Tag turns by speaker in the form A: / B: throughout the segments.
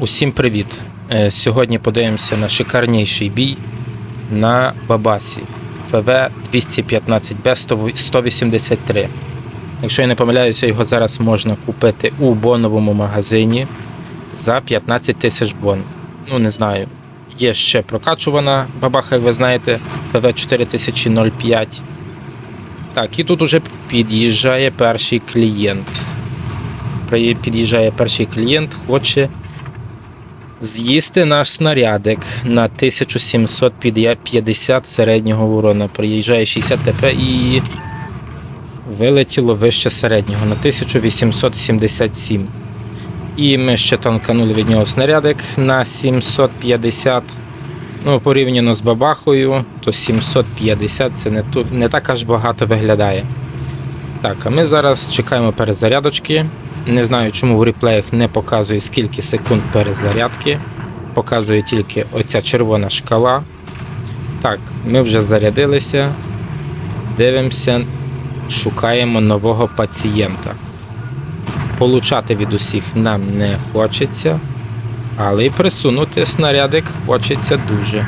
A: Усім привіт! Е, Сьогодні подивимося на шикарніший бій на Бабасі ПВ 215Б 183. Якщо я не помиляюся, його зараз можна купити у боновому магазині за 15 тисяч бон. Ну, не знаю. Є ще прокачувана бабаха, як ви знаєте, ПВ 4005. Так, і тут уже під'їжджає перший клієнт. Під'їжджає перший клієнт, хоче з'їсти наш снарядик на 1750 середнього урона. Приїжджає 60 ТП і вилетіло вище середнього на 1877. І ми ще танканули від нього снарядик на 750. Ну, порівняно з бабахою, то 750 це не, ту- не так аж багато виглядає. Так, а ми зараз чекаємо перезарядочки. Не знаю, чому в реплеях не показує скільки секунд перезарядки. Показує тільки оця червона шкала. Так, ми вже зарядилися. Дивимося, шукаємо нового пацієнта. Получати від усіх нам не хочеться, але й присунути снарядик хочеться дуже.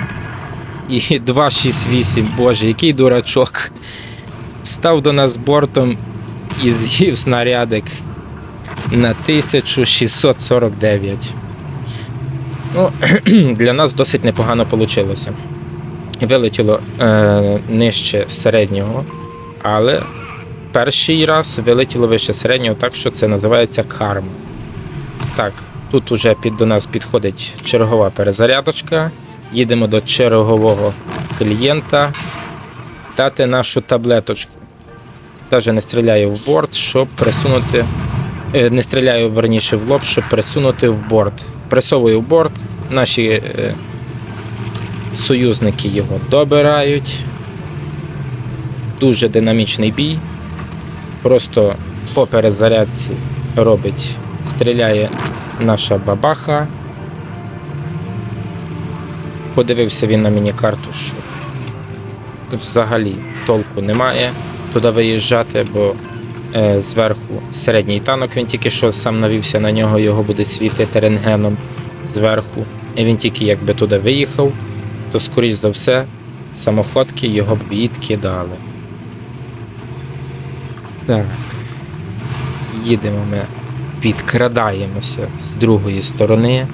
A: І 268, боже, який дурачок. Став до нас бортом і з'їв снарядик на 1649. Ну, для нас досить непогано вийшло. Вилетіло е, нижче середнього, але перший раз вилетіло вище середнього, так що це називається карма. Так, тут уже під, до нас підходить чергова перезарядочка. Їдемо до чергового клієнта дати нашу таблеточку. Даже не стріляю в борт, щоб присунути. Е, Не стріляю верніше в лоб, щоб присунути в борт. Пресовую в борт, наші е, союзники його добирають. Дуже динамічний бій. Просто по перезарядці робить, стріляє наша бабаха. Подивився він на міні-карту, що тут взагалі толку немає туди виїжджати, бо зверху середній танок, він тільки що сам навівся на нього, його буде світити рентгеном зверху. І він тільки якби туди виїхав, то скоріш за все самоходки його б відкидали. Так. Їдемо ми, підкрадаємося з другої сторони.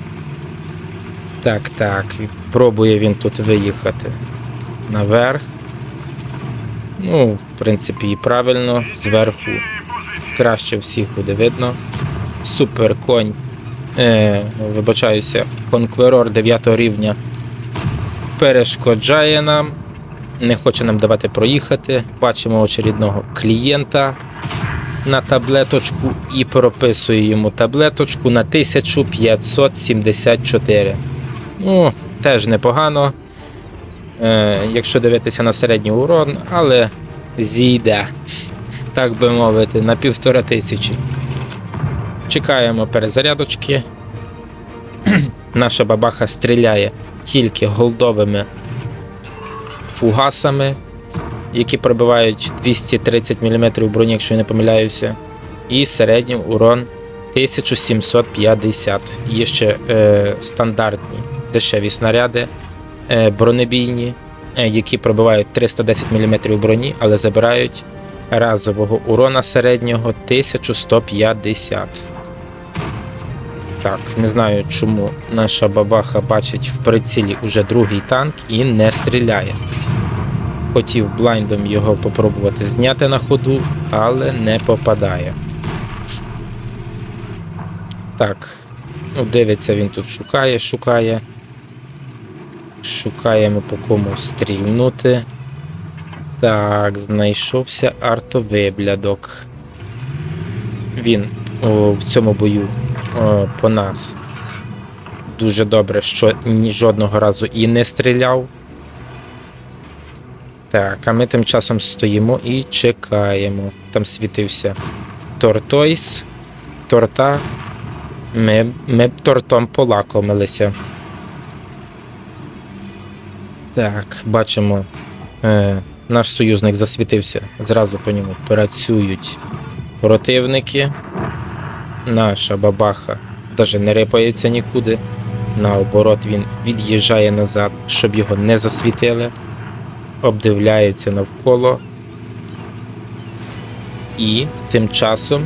A: Так, так, пробує він тут виїхати наверх. Ну, в принципі, і правильно, зверху краще всіх буде видно. Супер конь. Е, вибачаюся, конкверор 9 рівня перешкоджає нам, не хоче нам давати проїхати. Бачимо очередного клієнта на таблеточку і прописує йому таблеточку на 1574. Ну, теж непогано якщо дивитися на середній урон, але зійде, так би мовити, на півтора тисячі. Чекаємо перезарядочки. Наша бабаха стріляє тільки голдовими фугасами, які пробивають 230 мм броні, якщо я не помиляюся. І середній урон 1750. Є ще е, стандартні дешеві снаряди е, бронебійні, е, які пробивають 310 мм броні, але забирають разового урона середнього 1150. Так, не знаю, чому наша бабаха бачить в прицілі уже другий танк і не стріляє. Хотів блайндом його попробувати зняти на ходу, але не попадає. Так, ну дивиться, він тут шукає, шукає. Шукаємо по кому стрільнути. Так, знайшовся артовиблядок. Він о, в цьому бою о, по нас дуже добре, що ні жодного разу і не стріляв. Так, а ми тим часом стоїмо і чекаємо. Там світився Тортойс, торта. Ми, ми тортом полакомилися. Так, бачимо, е, наш союзник засвітився. Зразу по ньому працюють противники. Наша бабаха навіть не рипається нікуди. Наоборот, він від'їжджає назад, щоб його не засвітили, обдивляється навколо. І тим часом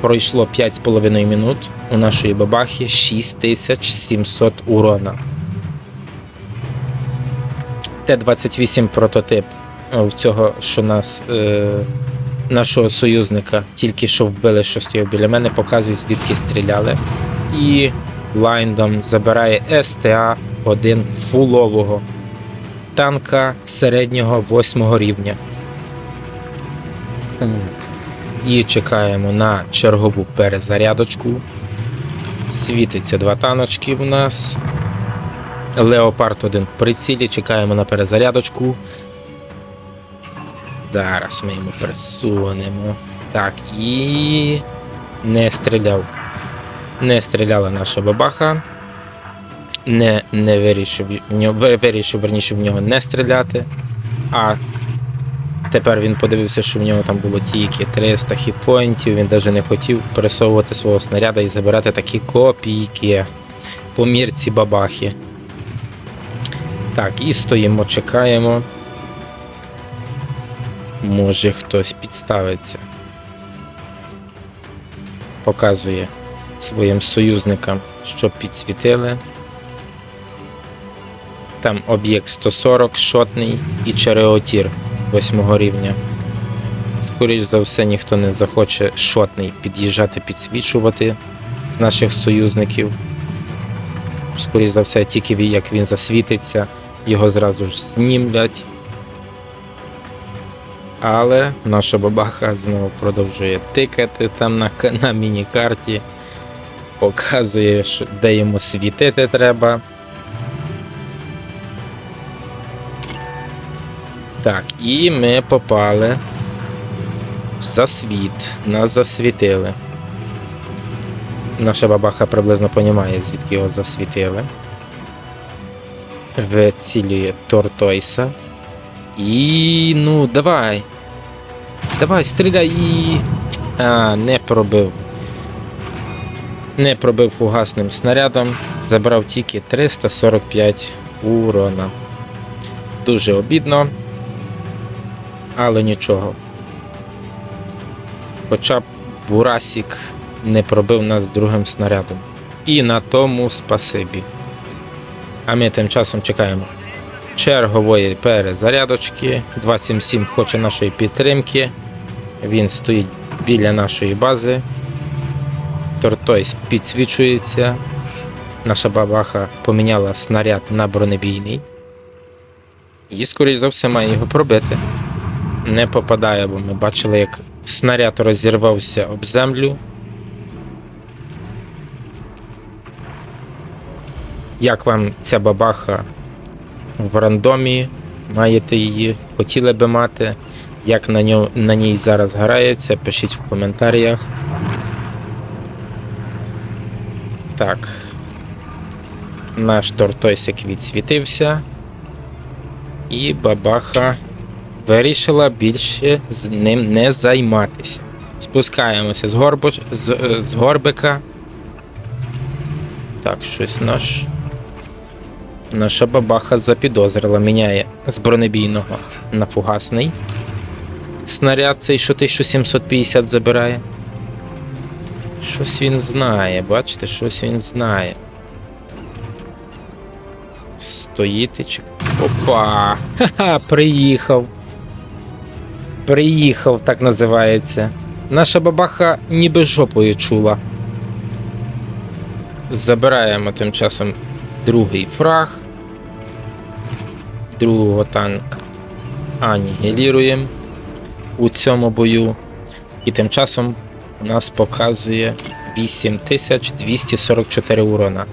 A: пройшло 5,5 минут. У нашої бабахи 6700 урона. Т-28 прототип цього, що нас, е, нашого союзника, тільки що вбили, що стояв біля мене, показують, звідки стріляли. І блайндом забирає СТА-1 фулового танка середнього 8 рівня. І чекаємо на чергову перезарядочку. Світиться два таночки в нас. Леопард 1 в прицілі, чекаємо на перезарядочку. Зараз ми йому присунемо. Так, і не стріляв. Не стріляла наша бабаха. Не, не вирішив, вирішив верніше в нього не стріляти. А тепер він подивився, що в нього там було тільки 300 хітпоінтів. Він навіть не хотів пересовувати свого снаряда і забирати такі копійки по мірці бабахи. Так, і стоїмо, чекаємо. Може хтось підставиться. Показує своїм союзникам, щоб підсвітили. Там об'єкт 140 шотний і череотір 8 рівня. Скоріш за все, ніхто не захоче шотний під'їжджати, підсвічувати наших союзників. Скоріш за все, тільки як він засвітиться, його зразу ж знімлять. Але наша бабаха знову продовжує тикати там на, на міні-карті, показує, де йому світити треба. Так, і ми попали в засвіт. Нас засвітили. Наша бабаха приблизно розуміє, звідки його засвітили. Вицілює Тортойса. І ну, давай. Давай, стріляй і. А, не пробив. Не пробив фугасним снарядом. Забрав тільки 345 урона. Дуже обідно. Але нічого. Хоча б Бурасік не пробив нас другим снарядом. І на тому спасибі. А ми тим часом чекаємо чергової перезарядочки. 277 хоче нашої підтримки. Він стоїть біля нашої бази. Тортойс підсвічується. Наша бабаха поміняла снаряд на бронебійний. І, скоріш за все, має його пробити. Не попадає, бо ми бачили, як снаряд розірвався об землю. Як вам ця бабаха в рандомі? Маєте її? Хотіли би мати? Як на, ньо, на ній зараз грається? Пишіть в коментарях. Так. Наш тортойсик відсвітився. І бабаха вирішила більше з ним не займатися. Спускаємося з, горбо... з, з горбика. Так, щось наш. Наша бабаха запідозрила, міняє з бронебійного на фугасний. Снаряд цей, що 1750 забирає. Щось він знає, бачите, щось він знає. Стоїть і чек- Опа! Ха-ха, приїхав. Приїхав, так називається. Наша бабаха ніби жопою чула. Забираємо тим часом другий фраг. Другого танка анігіліруємо у цьому бою. І тим часом нас показує 8244 урона.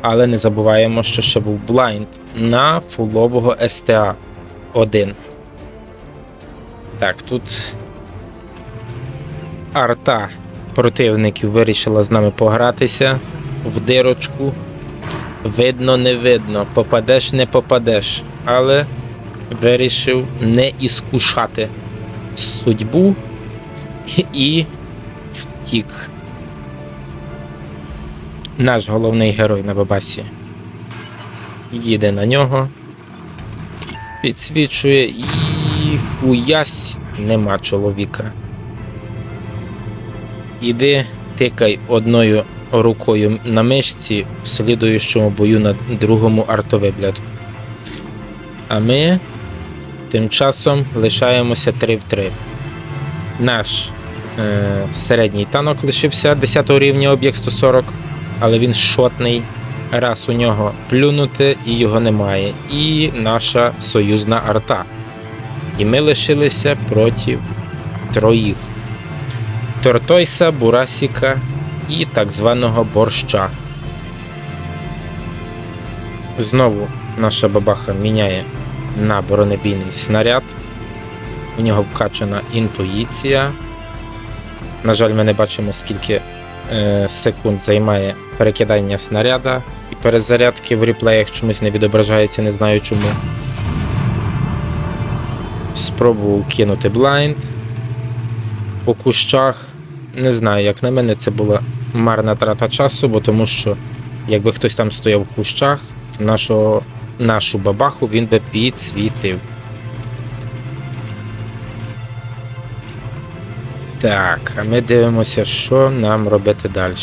A: Але не забуваємо, що ще був блайнд на фулового СТА 1. Так, тут арта противників вирішила з нами погратися в дирочку. Видно, не видно, попадеш, не попадеш. Але вирішив не іскушати судьбу і втік. наш головний герой на бабасі їде на нього, підсвічує і хуясь нема чоловіка. Іди, тикай одною рукою на мишці в слідуючому бою на другому артовигляду. А ми тим часом лишаємося 3 в 3. Наш е, середній танок лишився 10 рівня об'єкт 140, але він шотний. Раз у нього плюнути і його немає. І наша союзна арта. І ми лишилися проти троїх. Тортойса, Бурасіка і так званого борща. Знову наша бабаха міняє на бронебійний снаряд. У нього вкачана інтуїція. На жаль, ми не бачимо, скільки е, секунд займає перекидання снаряда і перезарядки в реплеях чомусь не відображається, не знаю чому. Спробував кинути блайнд по кущах. Не знаю, як на мене, це була марна трата часу, бо тому що якби хтось там стояв в кущах, нашого, нашу бабаху він би підсвітив. Так, а ми дивимося, що нам робити далі.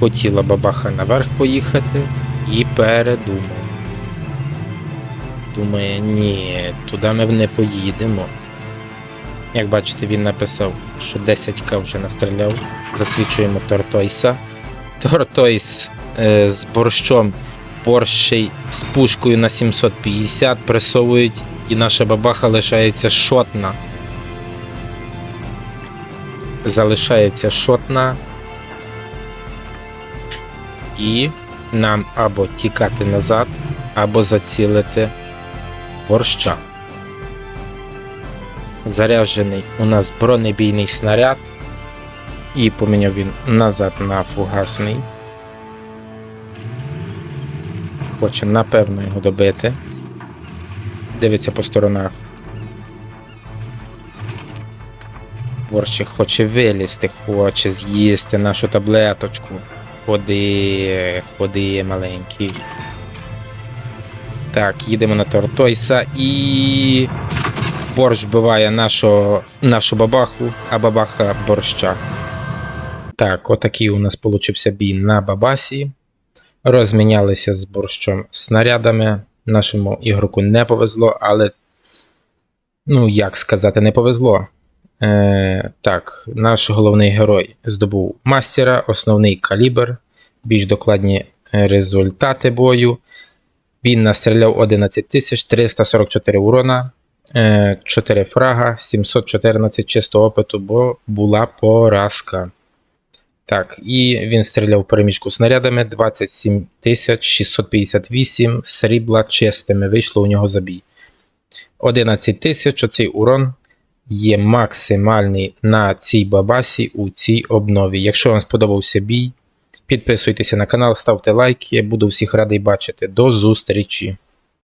A: Хотіла бабаха наверх поїхати і передумав. Думає, ні, туди ми не поїдемо. Як бачите, він написав, що 10к вже настріляв. Засвідчуємо Тортойса. Тортойс е, з борщом борщей з пушкою на 750 пресовують, і наша бабаха лишається шотна. Залишається шотна. І нам або тікати назад, або зацілити борща. Заряджений у нас бронебійний снаряд. І поміняв він назад на фугасний. Хоче напевно його добити. Дивиться по сторонах. Борщик хоче вилізти, хоче з'їсти нашу таблеточку. Ходи, ходи, маленький. Так, їдемо на Тортойса і. Борщ вбиває нашу, нашу бабаху, а бабаха борща. Так, отакий у нас получився бій на бабасі. Розмінялися з борщом снарядами. Нашому ігроку не повезло, але. Ну, як сказати, не повезло. Е, так, наш головний герой здобув мастера, основний калібр, більш докладні результати бою. Він настріляв 11 344 урона, 4 фрага, 714 чистого опиту, бо була поразка. Так, і він стріляв в переміжку снарядами 27 658 срібла чистими. Вийшло у нього забій. 11 тисяч оцей урон є максимальний на цій бабасі у цій обнові. Якщо вам сподобався бій, підписуйтеся на канал, ставте лайки. Я буду всіх радий бачити. До зустрічі!